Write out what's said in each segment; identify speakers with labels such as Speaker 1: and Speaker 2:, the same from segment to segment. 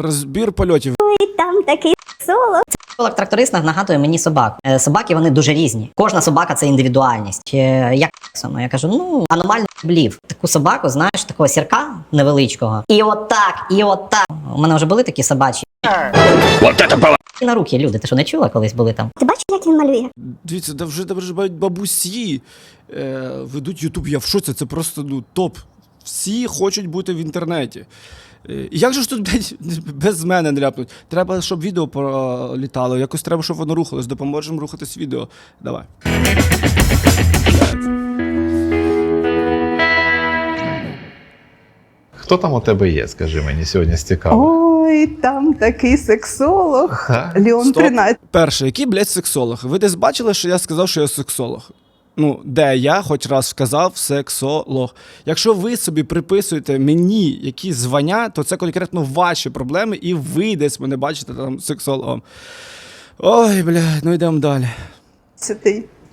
Speaker 1: Розбір польотів.
Speaker 2: Там такий соло.
Speaker 3: Психолог тракторист нагадує мені собаку. Е, Собаки вони дуже різні. Кожна собака це індивідуальність. Е, Як саме? Я кажу, ну аномально блів. Таку собаку, знаєш, такого сірка невеличкого. І отак, і отак. У мене вже були такі собачі. І на руки люди. Ти що не чула колись були там?
Speaker 2: Ти бачиш, як він малює?
Speaker 1: Дивіться, да вже даже навіть бабусі е, ведуть Ютуб. Я в шоці, це просто ну, топ. Всі хочуть бути в інтернеті. Е, і як же ж тут блядь, без мене не ляпнуть? Треба, щоб відео пролітало. Якось треба, щоб воно рухалось. Допоможемо рухатись відео. Давай.
Speaker 4: Хто там у тебе є, скажи мені сьогодні з цікавих?
Speaker 5: Ой, там такий сексолог.
Speaker 4: Ха?
Speaker 5: Леон
Speaker 1: Стоп.
Speaker 5: 13.
Speaker 1: Перше, який, блядь, сексолог? Ви десь бачили, що я сказав, що я сексолог? Ну, де я хоч раз сказав сексолог. Якщо ви собі приписуєте мені якісь звання, то це конкретно ваші проблеми, і ви десь мене бачите там сексологом. Ой, блядь, ну йдемо далі.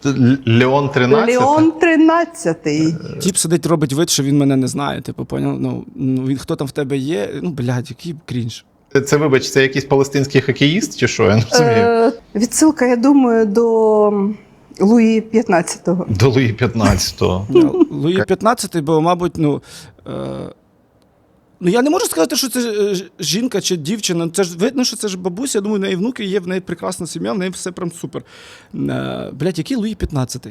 Speaker 4: Л- Леон 13?
Speaker 5: Леон 13.
Speaker 1: Тіп сидить, робить вид, що він мене не знає. Типу, поняв? Ну, ну він хто там в тебе є? Ну, блядь, який крінж.
Speaker 4: Це, це, вибач, це якийсь палестинський хокеїст чи що? Я не розумію.
Speaker 5: Е, відсилка, я думаю, до Луї 15-го.
Speaker 4: До Луї 15-го.
Speaker 1: Ну, Луї 15, бо, мабуть, ну. Е, ну я не можу сказати, що це е, жінка чи дівчина. Це ж видно, що це ж бабуся. Я думаю, в неї внуки є, в неї прекрасна сім'я, в неї все прям супер. Е, блядь, який Луї 15?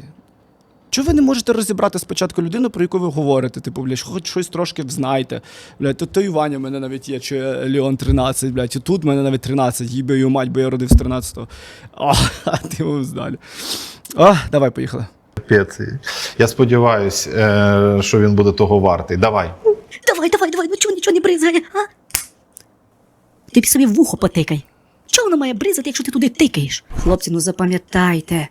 Speaker 1: Чого ви не можете розібрати спочатку людину, про яку ви говорите? Типу, блядь, хоч щось трошки взнайте. Блядь, то, то і Ваня в мене навіть є, чи Леон 13, блядь, і тут в мене навіть 13, їбе його мать, бо я родив з 13-го. А ти мов далі. О, давай, поїхали.
Speaker 4: Капець. Я сподіваюся, е, що він буде того вартий. Давай.
Speaker 6: Давай, давай, давай, ну чого нічого не бризає, а? Ти собі в вухо потикай. Чого воно має бризати, якщо ти туди тикаєш? Хлопці, ну запам'ятайте,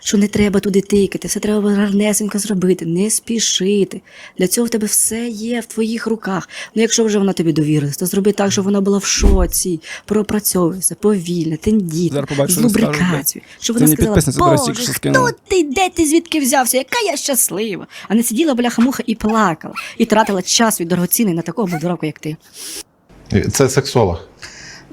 Speaker 6: що не треба туди тикати, все треба гарнесенько зробити, не спішити. Для цього в тебе все є в твоїх руках. Ну якщо вже вона тобі довірилась, то зроби так, щоб вона була в шоці, пропрацьовуйся, повільно, тендітно, з лубрикацією. Щоб вона сказала, Боже, хто
Speaker 1: скинула».
Speaker 6: ти, де ти звідки взявся? Яка я щаслива. А не сиділа бляха-муха і плакала, і тратила час свій дорогоцінний на такого дураку, як ти.
Speaker 4: Це сексолог.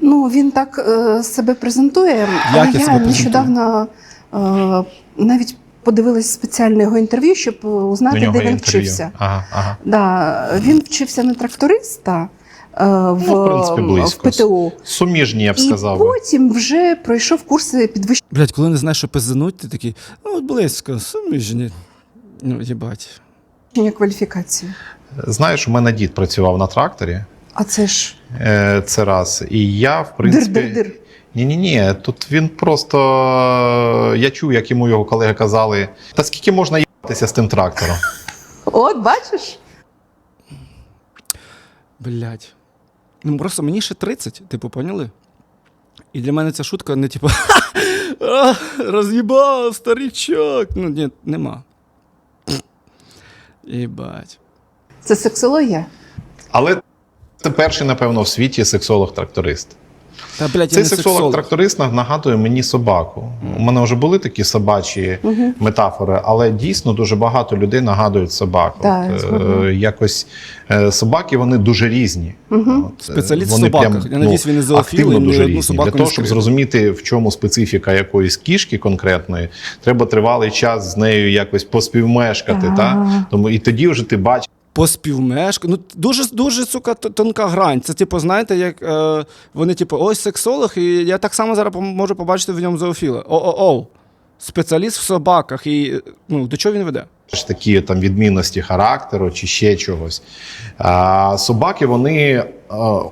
Speaker 5: Ну, він так е, себе презентує.
Speaker 1: Як
Speaker 5: але
Speaker 1: я
Speaker 5: я
Speaker 1: себе презентую?
Speaker 5: нещодавно е, навіть подивилась спеціальне його інтерв'ю, щоб е, узнати, де він
Speaker 4: інтерв'ю.
Speaker 5: вчився.
Speaker 4: Ага, ага.
Speaker 5: Да, він вчився на тракториста е, в,
Speaker 4: Ну, в принципі,
Speaker 5: в. ПТУ.
Speaker 4: Суміжні, я б сказав. би.
Speaker 5: потім вже пройшов курси підвищення
Speaker 1: Блять, коли не знаєш, що пизануть, ти такий, ну близько, суміжні. Ну, їбать.
Speaker 5: кваліфікації.
Speaker 4: Знаєш, у мене дід працював на тракторі.
Speaker 5: А це ж
Speaker 4: Е, Це раз. І я, в принципі.
Speaker 5: дир-дир-дир.
Speaker 4: Ні, ні, ні. Тут він просто. Я чув, як йому його колеги казали. Та скільки можна їбатися з тим трактором?
Speaker 5: От бачиш?
Speaker 1: Блять. Ну просто мені ще 30, типу, поняли? І для мене ця шутка не типу «А, роз'їбав, старічок. Ну, ні, нема. Їбать.
Speaker 5: Це сексологія.
Speaker 4: Але це перший, напевно, в світі сексолог-тракторист.
Speaker 1: Та, блядь,
Speaker 4: Цей сексолог-тракторист на- нагадує мені собаку. У мене вже були такі собачі метафори, але дійсно дуже багато людей нагадують собаку.
Speaker 5: Так,
Speaker 4: От, е, якось е, собаки вони дуже різні. От, е,
Speaker 1: Спеціаліст в
Speaker 4: вони
Speaker 1: собаках. Я надіюсь, він не зоофіл,
Speaker 4: активно
Speaker 1: ні
Speaker 4: дуже
Speaker 1: одну
Speaker 4: різні.
Speaker 1: собаку
Speaker 4: Для
Speaker 1: не
Speaker 4: того, щоб
Speaker 1: скрив.
Speaker 4: зрозуміти, в чому специфіка якоїсь кішки конкретної, треба тривалий час з нею якось поспівмешкати. Та? Тому і тоді вже ти бачиш.
Speaker 1: Поспівмешка. Ну, дуже, дуже, сука, тонка грань. Це, типу, знаєте, як е, вони, типу, ось сексолог, і я так само зараз можу побачити в ньому зоофіла. О-о-о. Спеціаліст в собаках. І ну, до чого він веде?
Speaker 4: такі там відмінності характеру чи ще чогось. А, собаки вони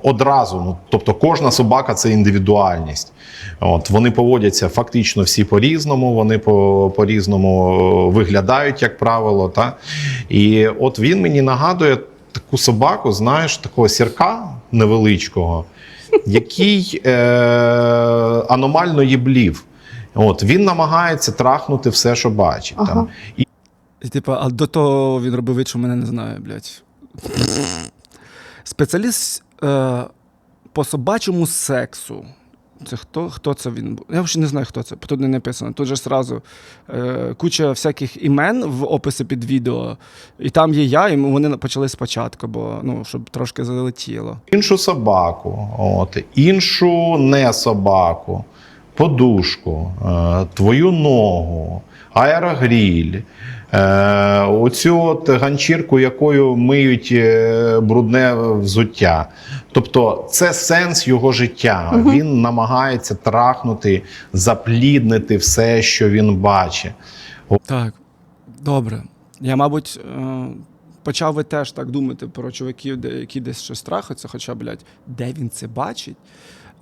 Speaker 4: одразу, ну тобто кожна собака це індивідуальність. От вони поводяться фактично всі по-різному, вони по, по-різному е, виглядають, як правило. Та? І от він мені нагадує таку собаку, знаєш, такого сірка невеличкого, який е, аномально їблів. От він намагається трахнути все, що бачить.
Speaker 5: Ага.
Speaker 4: Там. І
Speaker 1: І, типу, а до того він робив вид, що мене не знає, блядь. Спеціаліст е, по собачому сексу. Це хто? Хто це він? був? Я взагалі не знаю, хто це. Тут не написано. Тут же сразу е, куча всяких імен в описі під відео. І там є я, і вони почали спочатку, бо ну, щоб трошки залетіло.
Speaker 4: іншу собаку, от, іншу не собаку, подушку, е, твою ногу, аерогріль, оцю от ганчірку, якою миють е, брудне взуття. Тобто це сенс його життя. Він намагається трахнути, запліднити все, що він бачить.
Speaker 1: Так, добре. Я, мабуть, е, почав ви теж так думати про чуваків, де, які десь щось трахаються, хоча, блядь, де він це бачить?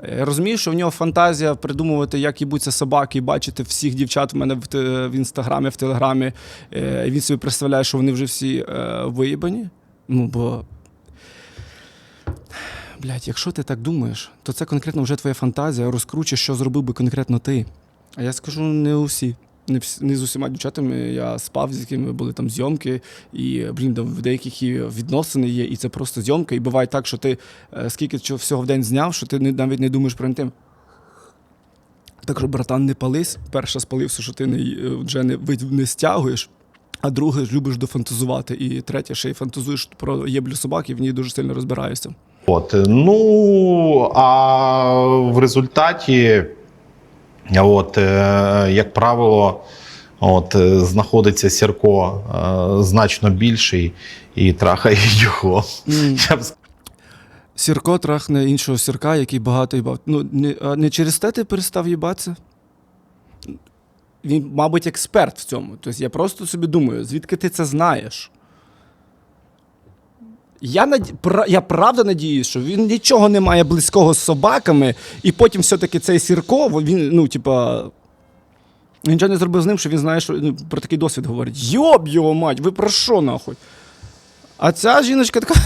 Speaker 1: Я розумію, що в нього фантазія придумувати, як їбуться собаки, і бачити всіх дівчат в мене в, те- в інстаграмі, в телеграмі. Е, Він собі представляє, що вони вже всі е, виїбані. Ну, бо. Блять, якщо ти так думаєш, то це конкретно вже твоя фантазія розкручує, що зробив би конкретно ти. А я скажу не усі. Не, всі, не з усіма дівчатами я спав, з якими були там зйомки, і блін, там в деяких і відносини є, і це просто зйомка. І буває так, що ти е, скільки чого всього в день зняв, що ти не, навіть не думаєш про інтим. Так що, братан, не пались. Перше спалився, що ти не, е, вже не, не стягуєш, а друге любиш дофантазувати. І третє, ще й фантазуєш про єблю собак, і в ній дуже сильно розбираєшся.
Speaker 4: От, ну а в результаті, от, е, як правило, от, е, знаходиться Сірко е, значно більший і трахає його. Я б
Speaker 1: Сірко трахне іншого сірка, який багато їбав. Ну, не, а не через те ти перестав їбатися? Він, мабуть, експерт в цьому. Тобто я просто собі думаю, звідки ти це знаєш? Я, пра- я правда надіюсь, що він нічого не має близького з собаками, і потім все-таки цей Сірко, він, ну, типа. Він нічого не зробив з ним, що він знає, що ну, про такий досвід говорить. Йоб його мать, ви про що нахуй? А ця жіночка така.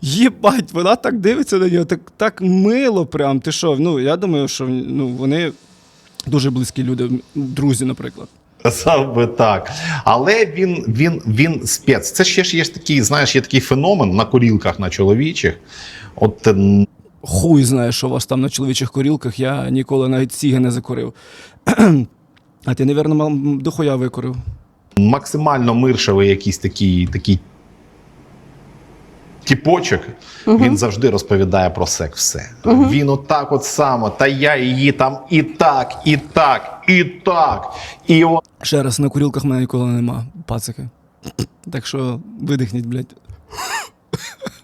Speaker 1: Єбать, вона так дивиться на нього, так, так мило прям. Ти що? Ну, я думаю, що ну, вони дуже близькі люди, друзі, наприклад.
Speaker 4: Сказав би так. Але він, він, він спец. Це ще ж є такий, знаєш, є такий феномен на курілках на чоловічих. От
Speaker 1: Хуй знає, що у вас там на чоловічих корілках, я ніколи навіть сіги не закурив. А ти, напевно, мав дохуя викурив.
Speaker 4: максимально миршевий якийсь такий, такий тіпочок, він завжди розповідає про секс все. Він отак от само, та я її там і так, і так, і так. І от
Speaker 1: Ще раз, на курілках в мене ніколи нема, пацики. Так що видихніть, блядь.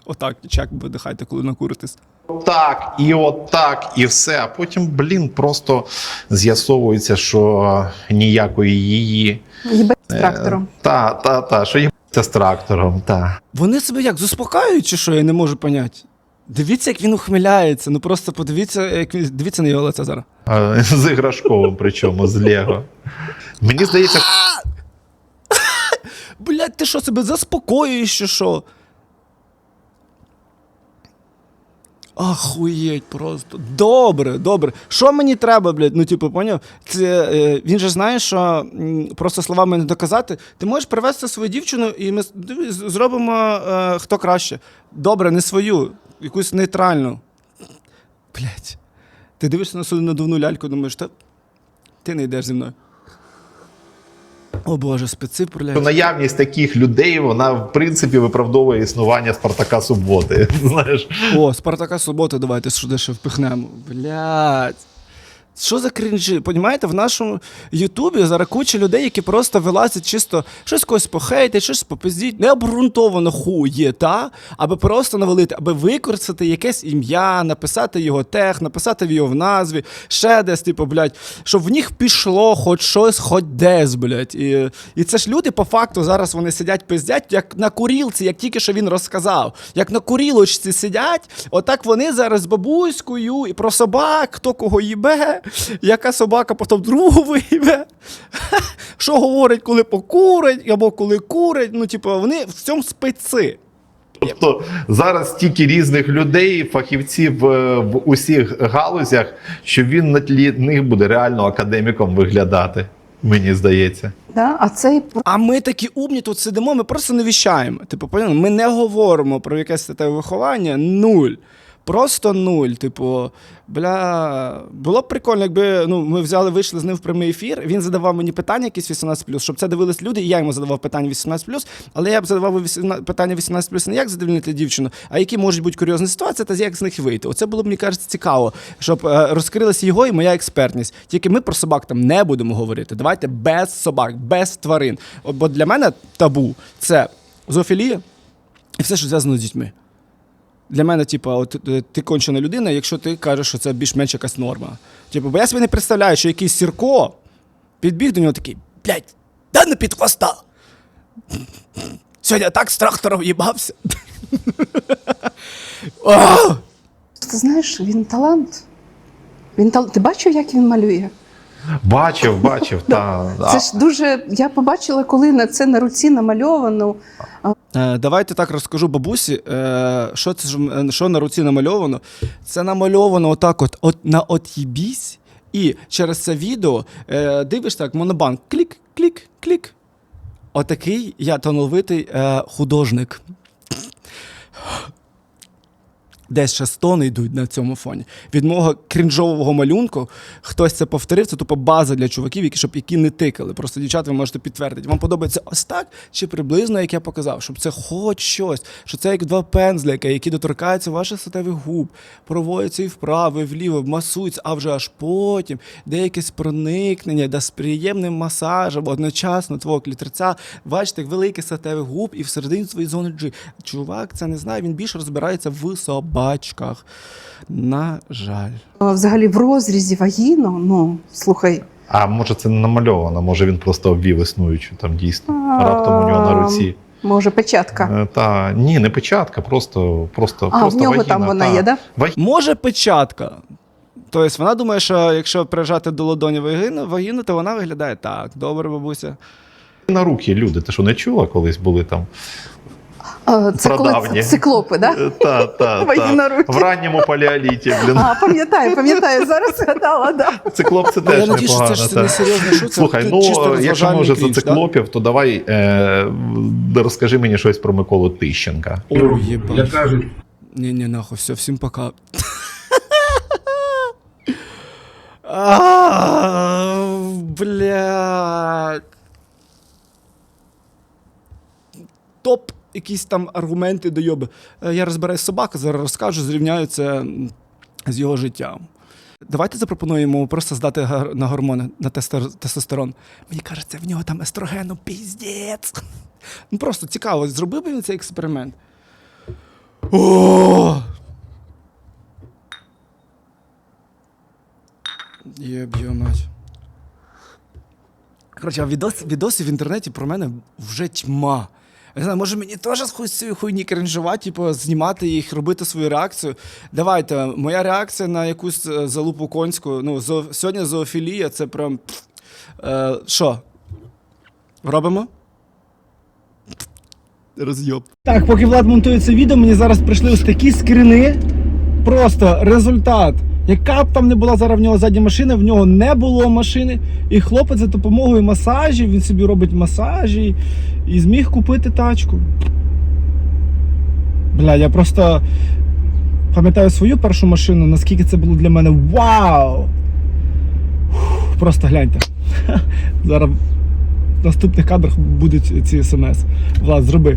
Speaker 1: Отак, чек видихайте, коли накуритесь.
Speaker 4: так, і от так, і все. А потім, блін, просто з'ясовується, що ніякої її.
Speaker 5: Їбе з трактором.
Speaker 4: Та, та, та, що їбаться з трактором, так.
Speaker 1: Вони себе як заспокаюють, чи що, я не можу поняти. Дивіться, як він ухмиляється. Ну просто подивіться, як він. Дивіться на його лице зараз.
Speaker 4: Е, З іграшковим, причому з Лего. Мені здається,
Speaker 1: Блять, ти що себе заспокоюєш, чи що? Ахуєть просто. Добре, добре. Що мені треба, блядь? Ну, типу, поняв? Це, е, він же знає, що м, просто словами не доказати. Ти можеш привезти свою дівчину, і ми зробимо е, хто краще. Добре, не свою, якусь нейтральну. Блядь. Ти дивишся на свою надувну ляльку, думаєш, та ти не йдеш зі мною. О Боже, спеці блядь.
Speaker 4: наявність таких людей, вона в принципі виправдовує існування Спартака Суботи. Знаєш,
Speaker 1: О, Спартака суботи, давайте сюди ще впихнемо. Блядь. Що за крінжі? Понімаєте, в нашому Ютубі зараз куча людей, які просто вилазять чисто щось когось похейтить, щось попиздіть, необґрунтовано хує, та? Аби просто навалити, аби використати якесь ім'я, написати його тех, написати його в назві, ще десь, типу, блядь, щоб в них пішло хоч щось, хоч десь, блядь. І, і це ж люди, по факту, зараз вони сидять пиздять, як на курілці, як тільки що він розказав. Як на курілочці сидять, отак вони зараз з бабуською і про собак, хто кого їбе, яка собака потім другу виїбе. Що говорить, коли покурить, або коли курить. Ну, типу, вони в цьому спеці.
Speaker 4: тобто зараз стільки різних людей, фахівців е, в усіх галузях, що він на тлі них буде реально академіком виглядати. Мені здається.
Speaker 5: Да? А цей
Speaker 1: А ми такі умні тут сидимо, ми просто не віщаємо. Типу. Ми не говоримо про якесь статеве виховання, нуль. Просто нуль. Типу, бля, було б прикольно, якби ну, ми взяли, вийшли з ним в прямий ефір. Він задавав мені питання якісь 18+, щоб це дивились люди, і я йому задавав питання 18+, але я б задавав 18 питання 18+, не як задовільнити дівчину, а які можуть бути курйозні ситуації, та як з них вийти. Оце було б, мені кажеться, цікаво, щоб е, розкрилася його і моя експертність. Тільки ми про собак там не будемо говорити. Давайте без собак, без тварин. Бо для мене табу це зоофілія і все, що зв'язано з дітьми. Для мене, типу, от е, ти кончена людина, якщо ти кажеш, що це більш-менш якась норма. Типу, бо я собі не представляю, що якийсь Сірко підбіг до нього такий, блядь, да не під хвоста. Сьогодні так з трактором їбався.
Speaker 5: Ти знаєш, він талант. Він тал... Ти бачив, як він малює?
Speaker 4: Бачив, бачив. та,
Speaker 5: Це ж дуже. Я побачила, коли на це на руці намальовано.
Speaker 1: Е, Давайте так розкажу бабусі, е, що це е, що на руці намальовано. Це намальовано отак, от, от на от'їбісь, і через це відео дивишся дивиш так, монобанк, клік, клік, клік. Отакий я талановитий е, художник. Десь ще стони йдуть на цьому фоні. Від мого крінжового малюнку хтось це повторив, це тупо база для чуваків, які, щоб які не тикали. Просто дівчата ви можете підтвердити. Вам подобається ось так чи приблизно, як я показав, щоб це хоч щось, що це як два пензлика, які доторкаються ваших статевих губ, проводяться і вправо, і вліво, масуються, а вже аж потім де якесь проникнення, де з приємним масажем одночасно твого клітерця, бачите, великий статевих губ і всередині своєї зони G. Чувак, це не знає, він більше розбирається в собачках. На жаль.
Speaker 5: Взагалі в розрізі вагіно. Ну, слухай,
Speaker 4: А може це не намальовано, може він просто обвів існуючу там дійсно. Раптом у нього на руці.
Speaker 5: може, печатка.
Speaker 4: Е, Та ні, не печатка, просто, просто,
Speaker 5: А,
Speaker 4: просто
Speaker 5: в нього
Speaker 4: вагіна,
Speaker 5: там вона
Speaker 4: та.
Speaker 5: є, да?
Speaker 4: Вагіна
Speaker 1: Може, печатка. Тобто вона думає, що якщо прижати до ладоні вагіну, вагіну, то вона виглядає так. Добре, бабуся.
Speaker 4: на руки люди. Ти що не чула, колись були там?
Speaker 5: Це коли циклопи, да?
Speaker 4: Е, Та, та, та. В ранньому палеоліті, блін.
Speaker 5: А, пам'ятаю, пам'ятаю, зараз згадала, да.
Speaker 4: Циклоп це
Speaker 1: Я
Speaker 4: теж
Speaker 1: надію, що це не серйозна.
Speaker 4: Слухай,
Speaker 1: це
Speaker 4: ну якщо ми вже за циклопів, то давай е, розкажи мені щось про Миколу Тищенка.
Speaker 1: О, єбать.
Speaker 7: Як кажуть,
Speaker 1: Не, не, нахуй, все, всім пока. Блядь. Топ якісь там аргументи дойоби. Е, Я розбираюсь собака, зараз розкажу, зрівняю це з його життям. Давайте запропонуємо йому просто здати на гормони, на тестостерон. Мені кажеться, в нього там естрогену піздець. Ну просто цікаво, зробив би він цей експеримент. О! Єб'ю мать. Коротше, відос, відоси в інтернеті про мене вже тьма. Не знаю, може мені теж з цієї хуйні кринжувати, типу, знімати їх, робити свою реакцію. Давайте, моя реакція на якусь е, залупу конську. Ну, зо, сьогодні зоофілія, це прям. Е? Робимо? Роз'єб. Так, поки Влад монтує це відео, мені зараз прийшли ось такі скріни. Просто результат. Яка б там не була зараз в нього задня машина, в нього не було машини. І хлопець за допомогою масажів, він собі робить масажі і зміг купити тачку. Бля, я просто пам'ятаю свою першу машину, наскільки це було для мене вау! Просто гляньте. Зараз в наступних кадрах будуть ці смс. Влад, зроби.